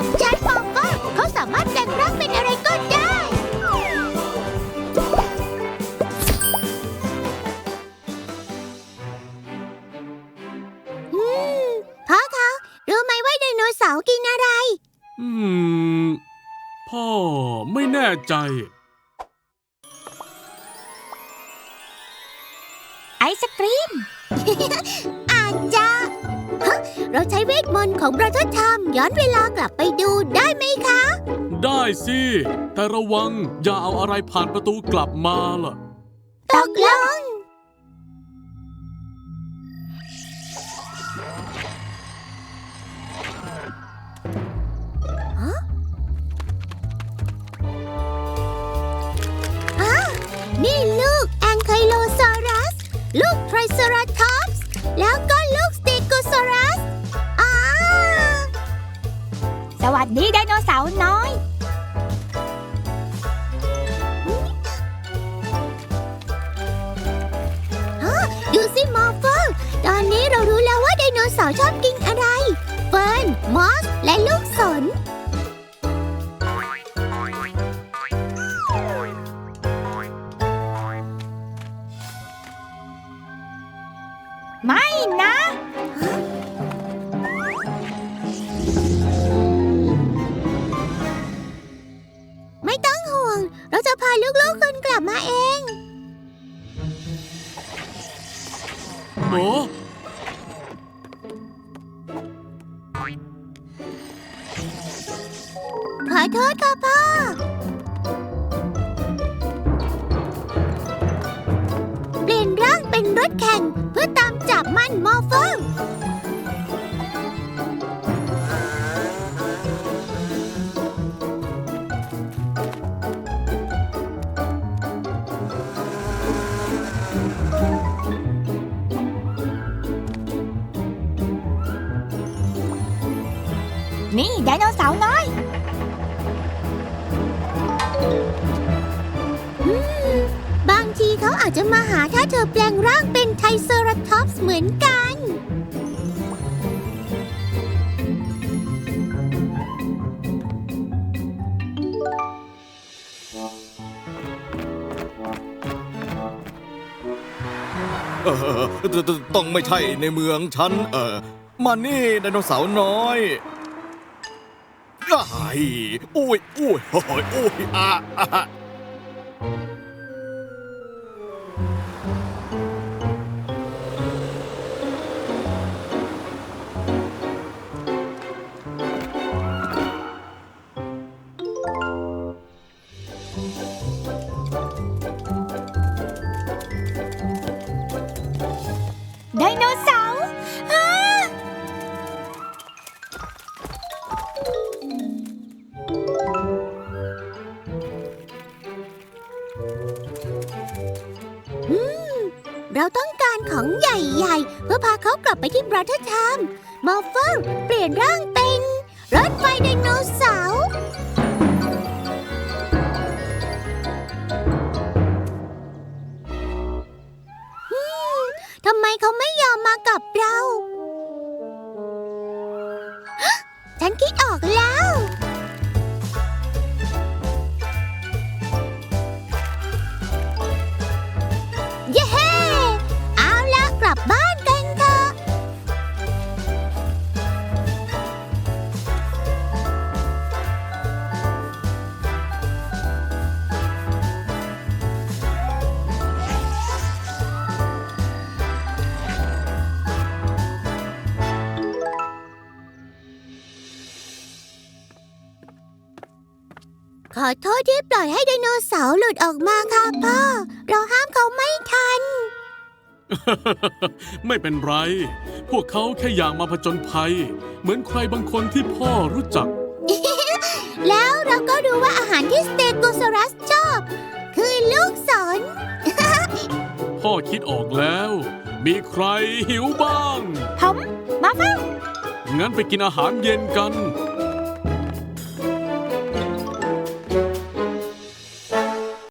ของฉันมองก็เขาสามารถแปลงร่างเป็นอะไรก็ได้ อืมพ่อคะรู้ไหมว่าไดโนเสาร์กินอะไร อืม พ่อไม่แน่ใจ ไอศครีมอาจจะฮะ เราใช้เวทมนต์ของประเทศธรรมย้อนเวลากลับไปดูได้ไหมคะ ได้สิ แต่ระวังอย่าเอาอะไรผ่านประตูกลับมาล่ะ ตกลงฮะอ่านี่ลูกแองไคโลซอรัส ลูกไทรเซราทอปส์ แล้วก็ วัสดีไดโนเสาร์น้อย ดูสิมอเฟิร์นตอนนี้เรารู้แล้วว่าไดโนเสาร์ชอบกินอะไร เฟิร์น มอส และลูกสน หมอ ขอโทษค่ะพ่อ เปลี่ยนร่างเป็นรถแข่ง นี่ไดโนเสาร์น้อยบางทีเขาอาจจะมาหาถ้าเธอแปลงร่างเป็นไทรเซอราทอปส์เหมือนกัน เออตตต้องไม่ใช่ในเมืองฉัน เออมานี่ไดโนเสาร์น้อย ไอ้อุ้ยอุ้ยโอ้ยอุ้ยอะอะไดโนเส เราต้องการของใหญ่ๆ เพื่อพาเขากลับไปที่ประเทศธรรมมอร์เฟอร์เปลี่ยนร่างเป็นรถไฟไดโนเสาร์ทำไมเขาไม่ยอมมากับเรา ฉันคิดออกแล้ว บบ้านกันเถอะ ขอโทษที่ปล่อยให้ไดโนเสาร์หลุดออกมาค่ะพ่อ เราห้ามเขาไม่ทัน ไม่เป็นไร พวกเขาแค่อยากมาผจญภัย เหมือนใครบางคนที่พ่อรู้จัก แล้วเราก็รู้ว่าอาหารที่สเตโกซอรัสชอบ คือลูกศร พ่อคิดออกแล้ว มีใครหิวบ้าง ผม มาเฝ้างั้นไปกินอาหารเย็นกัน